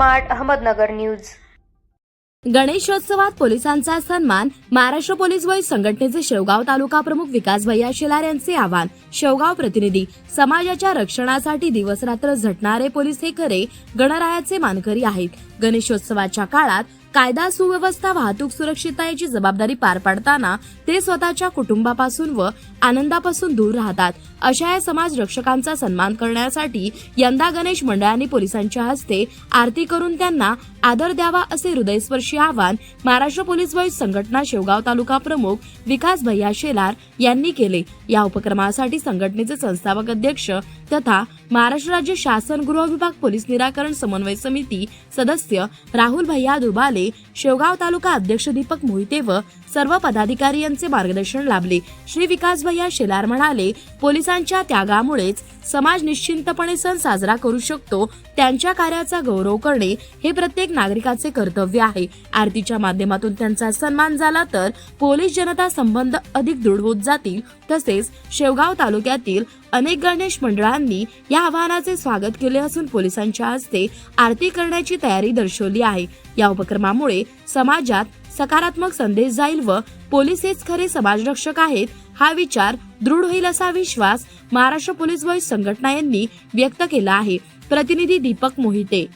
Smart Ahmednagar news. गणेशोत्सवात पोलिसांचा सन्मान महाराष्ट्र पोलीस वय संघटनेचे शेवगाव तालुका प्रमुख विकास भैया शेलार यांचे आवाहन. शेवगाव प्रतिनिधी समाजाच्या रक्षणासाठी दिवसरात्र झटणारे पोलीस हे खरे गणरायाचे मानकरी आहेत. गणेशोत्सवाच्या काळात कायदा सुव्यवस्था वाहतूक सुरक्षितता याची जबाबदारी पार पाडताना ते स्वतःच्या कुटुंबापासून व आनंदापासून दूर राहतात. अशा या समाज रक्षकांचा सन्मान करण्यासाठी यंदा गणेश मंडळांनी पोलिसांच्या हस्ते आरती करून त्यांना आदर द्यावा असे हृदयस्पर्शी आवाहन महाराष्ट्र पोलीस वैद्य संघटना शेवगाव तालुका प्रमुख विकास भैया शेलार यांनी केले. या उपक्रमासाठी संघटनेचे संस्थापक अध्यक्ष तथा महाराष्ट्र राज्य शासन गृह विभाग पोलीस निराकरण समन्वय समिती सदस्य राहुल भैया दुबाले शेवगाव तालुका अध्यक्ष दीपक मोहिते व सर्व पदाधिकारी यांचे मार्गदर्शन लाभले. श्री विकास भैया शेलार म्हणाले पोलिसांच्या त्यागामुळेच समाज निश्चिंतपणे सण साजरा करू शकतो. त्यांच्या कार्याचा गौरव करणे हे प्रत्येक नागरिकाचे कर्तव्य आहे. आरतीच्या माध्यमातून त्यांचा सन्मान झाला तर पोलीस जनता संबंध अधिक दृढ होत जातील. तसेच शेवगाव तालुक्यातील अनेक गणेश मंडळांनी या आवाहनाचे स्वागत केले असून पोलिसांच्या हस्ते आरती करण्याची तयारी दर्शवली आहे. या उपक्रमामुळे समाजात सकारात्मक संदेश जाईल व पोलीस हेच खरे समाजरक्षक आहेत हा विचार दृढ होईल असा विश्वास महाराष्ट्र पोलीस वैद्य संघटना यांनी व्यक्त केला आहे. प्रतिनिधी दीपक मोहिते